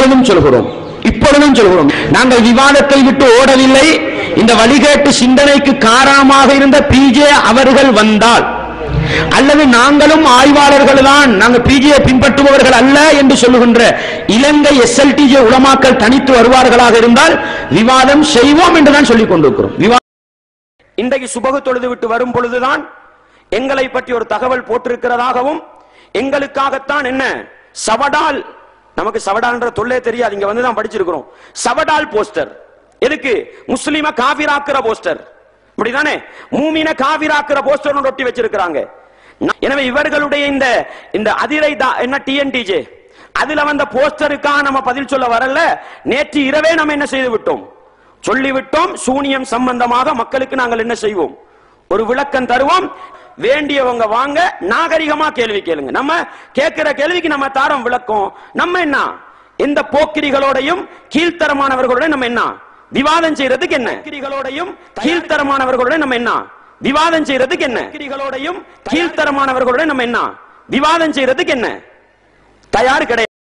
இப்பொழுதும் சொல்கிறோம். இப்பொழுதும் சொல்கிறோம். நாங்கள் விவாதத்தை விட்டு ஓடவில்லை. இந்த வழிகேட்டு சிந்தனைக்கு காரணமாக இருந்த பிஜே அவர்கள் வந்தால் அல்லது நாங்களும் ஆய்வாளர்கள் தான் நாங்கள் பிஜே பின்பற்றுபவர்கள் அல்ல என்று சொல்லுகின்ற இலங்கை எஸ்எல்டிஜே உலமாக்கள் தனித்து வருவார்களாக இருந்தால் விவாதம் செய்வோம் என்று தான் சொல்லிக் கொண்டிருக்கிறோம். இன்றைக்கு சுபகு தொழுது விட்டு வரும் பொழுதுதான் எங்களை பற்றி ஒரு தகவல் போட்டிருக்கிறதாகவும் எங்களுக்காகத்தான் என்ன? சவடால் நமக்கு சவடால்ன்ற தொல்லே தெரியாது. இங்க வந்து தான் படிச்சிருக்கிறோம். சவடால் போஸ்டர். எதுக்கு? முஸ்லீம காவிராக்குற போஸ்டர். அப்படிதானே மூமின காவிராக்குற போஸ்டர் ஒன்று ஒட்டி வச்சிருக்கிறாங்க எனவே இவர்களுடைய இந்த இந்த அதிரை என்ன டிஎன்டிஜே அதுல வந்த போஸ்டருக்காக நம்ம பதில் சொல்ல வரல. நேற்று இரவே நம்ம என்ன செய்து விட்டோம்? சொல்லிவிட்டோம். சூனியம் சம்பந்தமாக மக்களுக்கு நாங்கள் என்ன செய்வோம்? ஒரு விளக்கம் தருவோம். வேண்டியவங்க வாங்க. நாகரிகமா கேள்வி கேளுங்க. நம்ம கேட்கிற கேள்விக்கு நம்ம தாரம் விளக்கம். நம்ம என்ன? இந்த போக்கிரிகளோடையும் கீழ்த்தரமானவர்களோட நம்ம என்ன? விவாதம் செய்யறதுக்கு என்ன? கிரிகளோடையும் கீழ்த்தரமானவர்களுடன் நம்ம என்ன? விவாதம் செய்யறதுக்கு என்ன? கிரிகளோடையும் கீழ்த்தரமானவர்களுடன் நம்ம என்ன? விவாதம் செய்யறதுக்கு என்ன? தயார் கிடையாது.